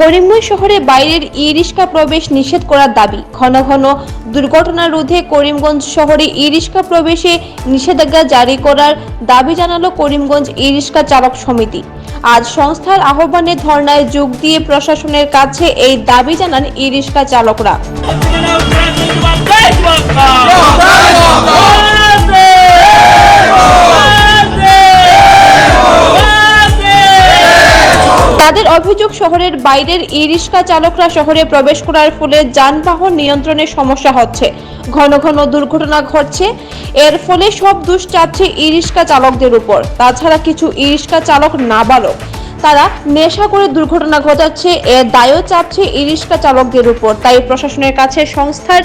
করিমগঞ্জ শহরে বাইরের ই রিক্সা প্রবেশ নিষেধ করার দাবি। ঘন ঘন দুর্ঘটনা রোধে করিমগঞ্জ শহরে ই রিক্সা প্রবেশে নিষেধাজ্ঞা জারি করার দাবি জানালো করিমগঞ্জ ই রিক্সা চালক সমিতি। আজ সংস্থার আহ্বানে ধর্নায় যোগ দিয়ে প্রশাসনের কাছে এই দাবি জানান ই রিক্সা চালকরা অভিযোগ, শহরের বাইরের ই রিক্সা চালকরা শহরে প্রবেশ করার ফলে যানবাহন নিয়ন্ত্রণে সমস্যা হচ্ছে। ঘন ঘন দুর্ঘটনা ঘটছে। এর ফলে সব দোষ চাচ্ছে ই রিক্সা চালকদের উপর। তাছাড়া কিছু ই রিক্সা চালক নাবালক। তারা নেশা করে দুর্ঘটনা ঘটাচ্ছে এর দায়ও চাপছে ই চালকদের উপর। তাই প্রশাসনের কাছে সংস্থার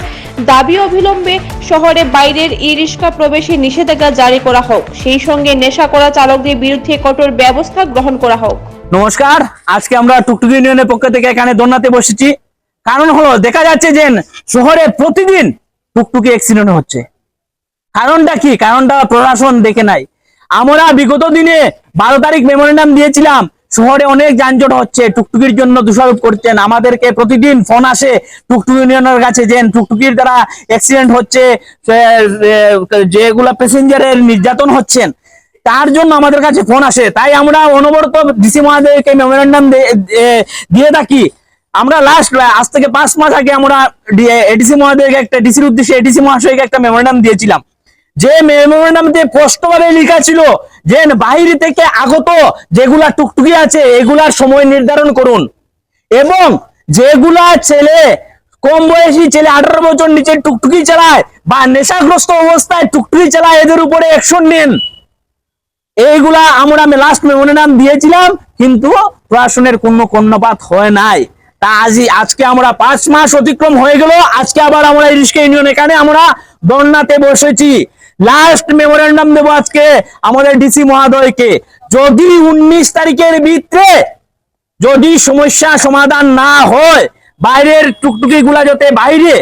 দাবি অবিলম্বে শহরে বাইরের ই রিক্সা প্রবেশে নিষেধাজ্ঞা জারি করা হোক। সেই সঙ্গে নেশা করা চালকদের বিরুদ্ধে কঠোর ব্যবস্থা গ্রহণ করা হোক। নমস্কার, আজকে আমরা টুকটুকি ইউনিয়নের পক্ষ থেকে এখানে দোলনাতে বসেছি। কারণ হলো, দেখা যাচ্ছে যে শহরে প্রতিদিন টুকটুকি অ্যাক্সিডেন্ট হচ্ছে। কারণটা কি? কারণটা প্রশাসন দেখে নাই। আমরা বিগত দিনে বারো তারিখ মেমোরেন্ডাম দিয়েছিলাম শহরে অনেক যানজট হচ্ছে, টুকটুকির জন্য দোষারোপ করছেন। আমাদেরকে প্রতিদিন ফোন আসে টুকটুকি ইউনিয়নের কাছে যে টুকটুকির দ্বারা অ্যাক্সিডেন্ট হচ্ছে যেগুলা প্যাসেঞ্জারের নির্যাতন হচ্ছেন। তার জন্য আমাদের কাছে ফোন আসে। তাই আমরা অনবরত ডিসি মহাদেবকে মেমোরেন্ডাম দিয়ে থাকি। আমরা লাস্ট আজ থেকে পাঁচ মাস আগে আমরা এডিসি মহাদেবকে একটা, ডিসির উদ্দেশ্যে এডিসি মহাশয়কে একটা মেমোরেন্ডাম দিয়েছিলাম। যে মেমোরেন্ডামতে স্পষ্টভাবে লেখা ছিল যে বাইরে থেকে আগত যেগুলা টুকটুকি আছে, এগুলার সময় নির্ধারণ করুন। এবং যেগুলা ছেলে, কম বয়সী ছেলে, আঠারো বছর নিচে টুকটুকি চালায় বা নেশাগ্রস্ত অবস্থায় টুকটুকি চালায়, এদের উপরে অ্যাকশন নেন। এইগুলা আমরা লাস্ট মেমোরেন্ডাম দিয়েছিলাম, কিন্তু প্রশাসনের কোনো কর্ণপাত হয় নাই। তা আজই আজকে আমরা পাঁচ মাস অতিক্রম হয়ে গেল, আজকে আবার আমরা ইরিশকা ইউনিয়ন এখানে আমরা বন্যাতে বসেছি। লাস্ট মেমোরেন্ডাম দেবো আজকে আমাদের ডিসি মহাদয়কে। যদি উনিশ তারিখের ভিতরে যদি সমস্যা সমাধান না হয়, বাইরের টুকটুকি গুলা যাতে বাইরে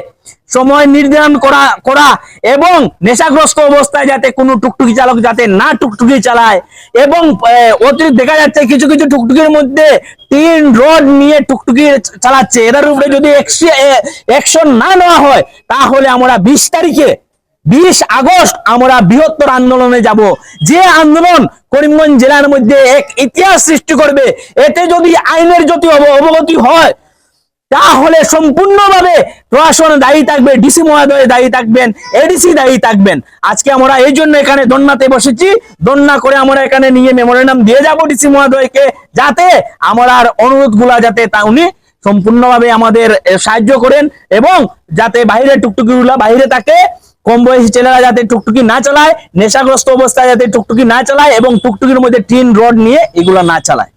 সময় নির্ধারণ করা করা এবং নেশাগ্রস্ত অবস্থায় যাতে কোনো টুকটুকি চালক যাতে না টুকটুকি চালায় এবং অতিরিক্ত দেখা যাচ্ছে কিছু কিছু টুকটুকির মধ্যে তিন রড নিয়ে টুকটুকি চালাচ্ছে। এটার উপরে যদি অ্যাকশন না নেওয়া হয়, তাহলে আমরা বিশ তারিখে বিশ আগস্ট আমরা বৃহত্তর আন্দোলনে যাব। যে আন্দোলন করিমগঞ্জ জেলার মধ্যে এক ইতিহাস সৃষ্টি করবে, এতে যদি আইনের যদি অব- অবগতি হয়, তাহলে সম্পূর্ণভাবে প্রশাসন দায়ী থাকবে, ডিসি মহোদয় দায়ী থাকবেন, এডিসি দায়ী থাকবেন। আজকে আমরা এই জন্য এখানে দন্নাতে বসেছি। দন্না করে আমরা এখানে নিয়ে মেমোরেন্ডাম দিয়ে যাব ডিসি মহোদয়কে, যাতে আমার অনুরোধগুলা যাতে তা উনি সম্পূর্ণভাবে আমাদের সাহায্য করেন এবং যাতে বাইরে টুকটুকি গুলা বাইরে থাকে। কম বয়সী ছেলেরা যাতে টুকটুকি না চালায়, নেশাগ্রস্ত অবস্থায় যাতে টুকটুকি না চালায় এবং টুকটুকির মধ্যে টিন রড নিয়ে এগুলো না চালায়।